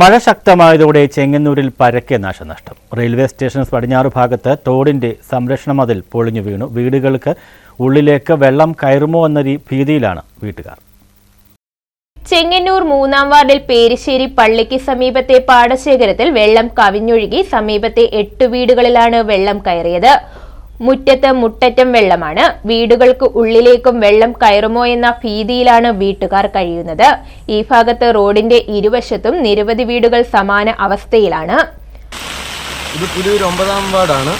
മഴ ശക്തമായതോടെ ചെങ്ങന്നൂരിൽ പരക്കെ നാശനഷ്ടം. റെയിൽവേ സ്റ്റേഷൻ പടിഞ്ഞാറ് ഭാഗത്ത് തോടിന്റെ സംരക്ഷണ മതിൽ പൊളിഞ്ഞു വീണു. വീടുകൾക്ക് ഉള്ളിലേക്ക് വെള്ളം കയറുമോ എന്ന ഭീതിയിലാണ് വീട്ടുകാർ. ചെങ്ങന്നൂർ മൂന്നാം വാർഡിൽ പേരിശ്ശേരി പള്ളിക്ക് സമീപത്തെ പാടശേഖരത്തിൽ വെള്ളം കവിഞ്ഞൊഴുകി സമീപത്തെ എട്ട് വീടുകളിലാണ് വെള്ളം കയറിയത്. മുറ്റത്ത് മുട്ടറ്റം വെള്ളമാണ്. വീടുകൾക്ക് ഉള്ളിലേക്കും വെള്ളം കയറുമോ എന്ന ഭീതിയിലാണ് വീട്ടുകാർ കഴിയുന്നത്. ഈ ഭാഗത്ത് റോഡിന്റെ ഇരുവശത്തും നിരവധി വീടുകൾ സമാന അവസ്ഥയിലാണ്. ഇത് പുതിയൊരു ഒമ്പതാം വാർഡാണ്.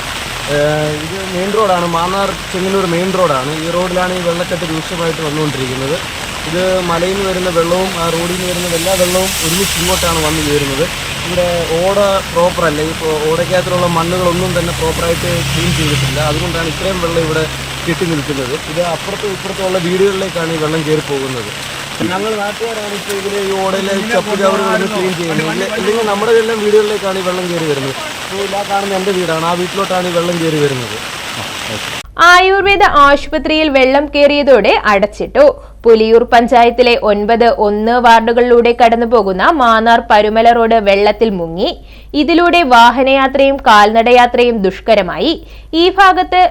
ഇത് മെയിൻ റോഡാണ്. മാന്നാർ ചെങ്ങന്നൂർ മെയിൻ റോഡാണ്. ഈ റോഡിലാണ് ഈ വെള്ളക്കെട്ട് രൂക്ഷമായിട്ട് വന്നുകൊണ്ടിരിക്കുന്നത്. ഇത് മലയിൽ നിന്ന് വരുന്ന വെള്ളവും ആ റോഡിൽ നിന്ന് വരുന്ന എല്ലാ വെള്ളവും ഒരുമിച്ച് ഇങ്ങോട്ടാണ് വന്നു കയറുന്നത് ഇവിടെ ഓട പ്രോപ്പർ അല്ല. ഈ ഓടയ്ക്കകത്തുള്ള മണ്ണുകളൊന്നും തന്നെ പ്രോപ്പറായിട്ട് ക്ലീൻ ചെയ്തിട്ടില്ല. അതുകൊണ്ടാണ് ഇത്രയും വെള്ളം ഇവിടെ കെട്ടി നിൽക്കുന്നത്. ഇത് അപ്പുറത്തും ഇപ്പുറത്തുള്ള വീടുകളിലേക്കാണ് ഈ വെള്ളം കയറി പോകുന്നത്. ഞങ്ങൾ നാട്ടുകാരാണ് ഇപ്പോൾ ഇതിൽ ഈ ഓടയിലെ ചപ്പ് ചവറുകളൊക്കെ ക്ലീൻ ചെയ്യുന്നത്. ഇല്ല- ഇല്ലെങ്കിൽ നമ്മുടെ എല്ലാം വീടുകളിലേക്കാണ് ഈ വെള്ളം കയറി വരുന്നത്. ഇപ്പോൾ ഇല്ലാ കാണുന്ന എന്റെ വീടാണ്. ആ വീട്ടിലോട്ടാണ് ഈ വെള്ളം കയറി വരുന്നത്. ആയുർവേദ ആശുപത്രിയിൽ വെള്ളം കയറിയതോടെ അടച്ചിട്ടു. പുലിയൂർ പഞ്ചായത്തിലെ ഒൻപത് ഒന്ന് വാർഡുകളിലൂടെ കടന്നുപോകുന്ന മാന്നാർ പരുമല റോഡ് വെള്ളത്തിൽ മുങ്ങി. ഇതിലൂടെ വാഹനയാത്രയും കാൽനടയാത്രയും ദുഷ്കരമായി. ഈ ഭാഗത്ത്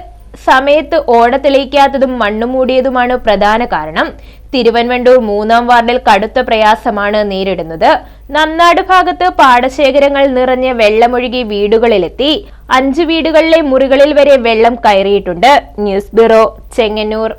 സമയത്ത് ഓട തെളിയിക്കാത്തതും മണ്ണു മൂടിയതുമാണ് പ്രധാന കാരണം. തിരുവൻവണ്ടൂർ മൂന്നാം വാർഡിൽ കടുത്ത പ്രയാസമാണ് നേരിടുന്നത്. നന്നാട് ഭാഗത്ത് പാടശേഖരങ്ങൾ നിറഞ്ഞ് വെള്ളമൊഴുകി വീടുകളിലെത്തി. അഞ്ച് വീടുകളിലെ മുറികളിൽ വരെ വെള്ളം കയറിയിട്ടുണ്ട്. News bureau Chengannur.